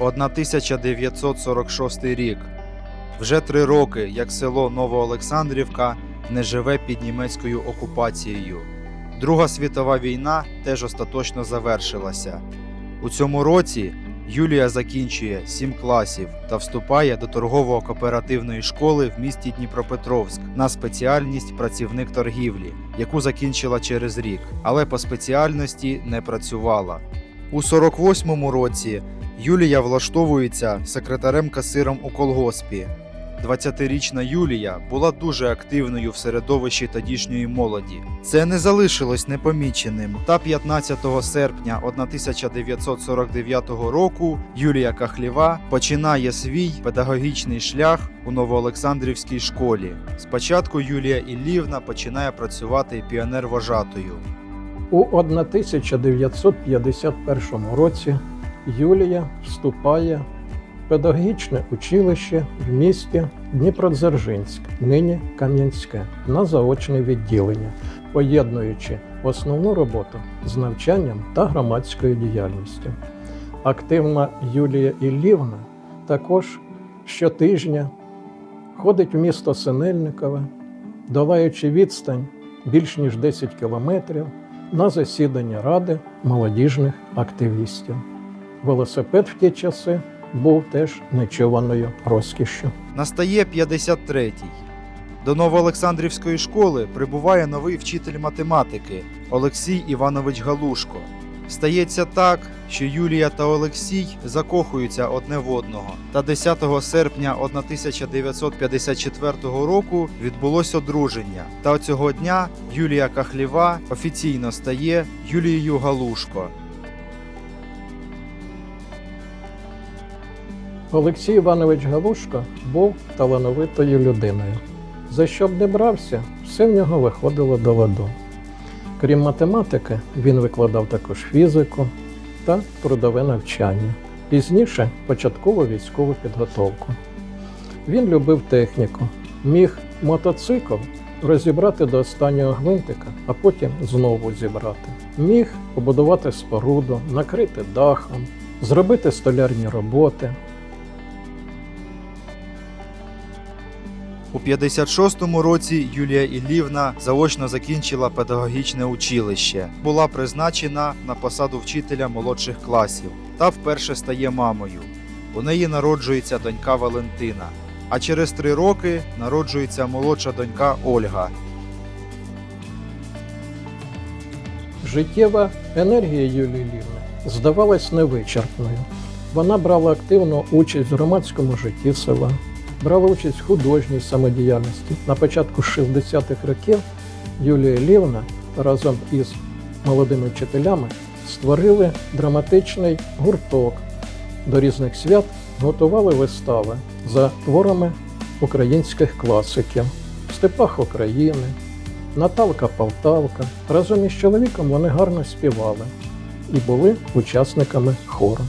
1946 рік. Вже три роки, як село Новоолександрівка не живе під німецькою окупацією. Друга світова війна теж остаточно завершилася. У цьому році Юлія закінчує сім класів та вступає до торгово-кооперативної школи в місті Дніпропетровськ на спеціальність працівник торгівлі, яку закінчила через рік, але по спеціальності не працювала. У 48-му році Юлія влаштовується секретарем-касиром у колгоспі. 20-річна Юлія була дуже активною в середовищі тодішньої молоді. Це не залишилось непоміченим. Та 15 серпня 1949 року Юлія Кахлєва починає свій педагогічний шлях у Новоолександрівській школі. Спочатку Юлія Іллівна починає працювати піонер-вожатою. У 1951 році Юлія вступає в педагогічне училище в місті Дніпродзержинськ, нині Кам'янське, на заочне відділення, поєднуючи основну роботу з навчанням та громадською діяльністю. Активна Юлія Іллівна також щотижня ходить в місто Синельникове, долаючи відстань більш ніж 10 кілометрів на засідання Ради молодіжних активістів. Велосипед в ті часи був теж нечуваною розкішшю. Настає 53-й. До Новоолександрівської школи прибуває новий вчитель математики Олексій Іванович Галушко. Стається так, що Юлія та Олексій закохуються одне в одного. Та 10 серпня 1954 року відбулось одруження. Та цього дня Юлія Кахлєва офіційно стає Юлією Галушко. Олексій Іванович Галушко був талановитою людиною. За що б не брався, все в нього виходило до ладу. Крім математики, він викладав також фізику та трудове навчання, пізніше початкову військову підготовку. Він любив техніку, міг мотоцикл розібрати до останнього гвинтика, а потім знову зібрати. Міг побудувати споруду, накрити дахом, зробити столярні роботи, У 56-му році Юлія Іллівна заочно закінчила педагогічне училище, була призначена на посаду вчителя молодших класів та вперше стає мамою. У неї народжується донька Валентина, а через три роки народжується молодша донька Ольга. Життєва енергія Юлії Лівни здавалась невичерпною. Вона брала активну участь в громадському житті села, брала участь в художній самодіяльності. На початку 60-х років Юлія Лівна разом із молодими вчителями створили драматичний гурток. До різних свят готували вистави за творами українських класиків в степах України, Наталка Полтавка. Разом із чоловіком вони гарно співали і були учасниками хору.